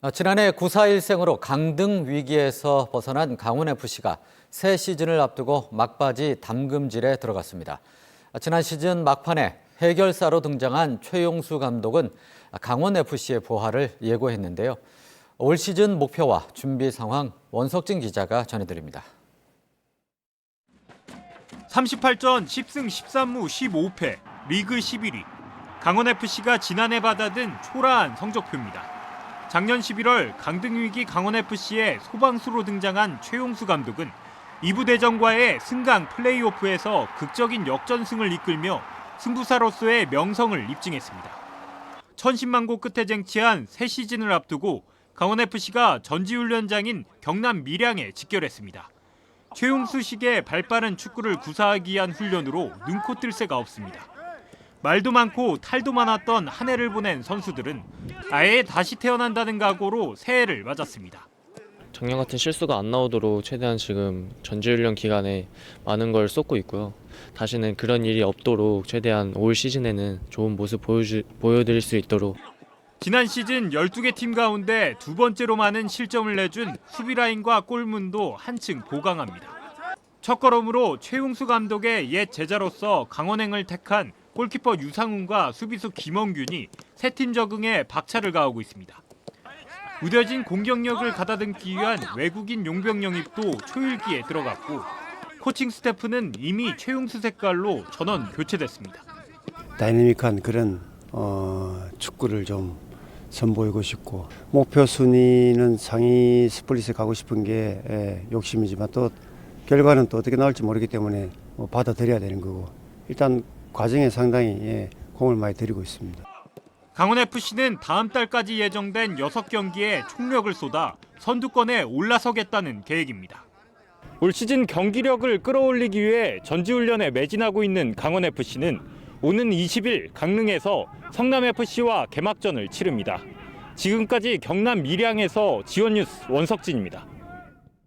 아, 지난해 9.4일생으로 강등 위기에서 벗어난 강원FC가 새 시즌을 앞두고 막바지 담금질에 들어갔습니다. 아, 지난 시즌 막판에 해결사로 등장한 최용수 감독은 강원FC의 부활을 예고했는데요. 올 시즌 목표와 준비 상황 원석진 기자가 전해드립니다. 38전 10승 13무 15패, 리그 11위. 강원FC가 지난해 받아든 초라한 성적표입니다. 작년 11월 강등위기 강원FC의 소방수로 등장한 최용수 감독은 이부 대전과의 승강 플레이오프에서 극적인 역전승을 이끌며 승부사로서의 명성을 입증했습니다. 천신만고 끝에 쟁취한 새 시즌을 앞두고 강원FC가 전지훈련장인 경남 밀양에 직결했습니다. 최용수 식의 발빠른 축구를 구사하기 위한 훈련으로 눈코 뜰 새가 없습니다. 말도 많고 탈도 많았던 한 해를 보낸 선수들은 아예 다시 태어난다는 각오로 새해를 맞았습니다. 작년 같은 실수가 안 나오도록 최대한 지금 전지훈련 기간에 많은 걸 쏟고 있고요. 다시는 그런 일이 없도록 최대한 올 시즌에는 좋은 모습 보여주, 보여드릴 수 있도록 지난 시즌 12개 팀 가운데 두 번째로 많은 실점을 내준 수비 라인과 골문도 한층 보강합니다. 첫걸음으로 최용수 감독의 옛 제자로서 강원행을 택한 골키퍼 유상훈과 수비수 김원균이 새 팀 적응에 박차를 가하고 있습니다. 무뎌진 공격력을 가다듬기 위한 외국인 용병 영입도 초일기에 들어갔고 코칭 스태프는 이미 최용수 색깔로 전원 교체됐습니다. 다이내믹한 그런 어, 축구를 좀 선보이고 싶고 목표 순위는 상위 스플릿에 가고 싶은 게 예, 욕심이지만 또 결과는 또 어떻게 나올지 모르기 때문에 뭐 받아들여야 되는 거고 일단 과정에 상당히 예, 공을 많이 들이고 있습니다. 강원FC는 다음 달까지 예정된 6경기에 총력을 쏟아 선두권에 올라서겠다는 계획입니다. 올 시즌 경기력을 끌어올리기 위해 전지훈련에 매진하고 있는 강원FC는 오는 20일 강릉에서 성남FC와 개막전을 치릅니다. 지금까지 경남 밀양에서 지원뉴스 원석진입니다.